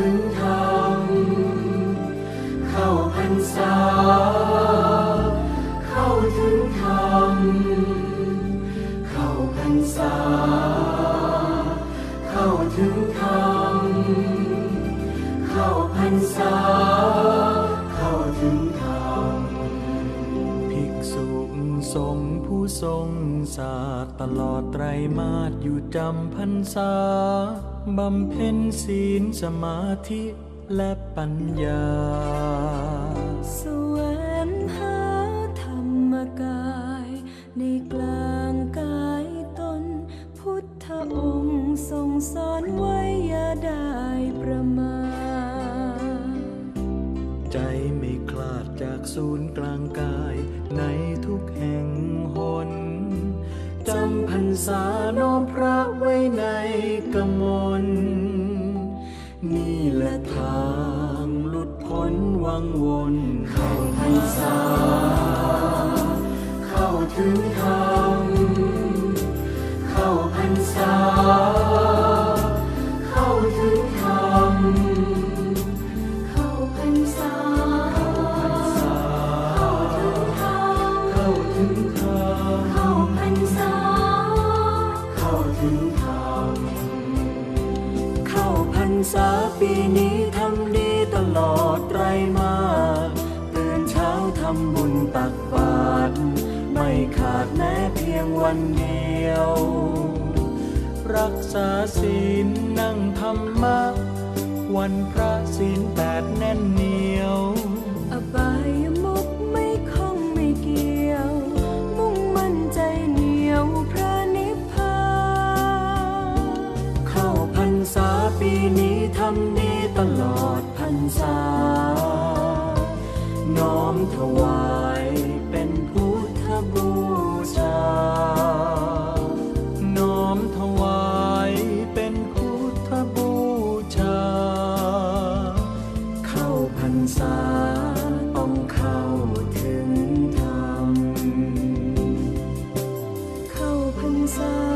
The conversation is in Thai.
ถึงธรรมเข้าพรรษา เข้าถึงธรรมเข้าพรรษา เข้าถึงธรรมเข้าพรรษาเข้า ษุสงฆ์ผู้ทรงศาสตร์ตลอดไตรมาสอยู่จำพรรษาบำเพ็ญศีลสมาธิและปัญญาแสวงหาธรรมกาย ในกลางกายตน พุทธองค์ทรงสอนไว้อย่าได้ประมาทใจไม่คลาดจากศูนย์กลางกาย สาน้อมพระไว้ในกมลนี่แหละทางหลุดพ้นวังวนเข้าพรรษาเข้าถึงธรรม ษาปีนี้ทำดีตลอดไตรมาสตื่นเช้าทำบุญตักบาตรไม่ขาดแม้เพียงวันเดียว รักษาศีลนั่งธรรมะ วันพระศีลแปดแน่นเนีย ปีนี้ทำดีตลอดพรรษา น้อมถวายเป็นพุทธบูชา น้อมถวายเป็นพุทธบูชา เข้าพรรษาต้องเข้าถึงธรรม เข้าพรรษา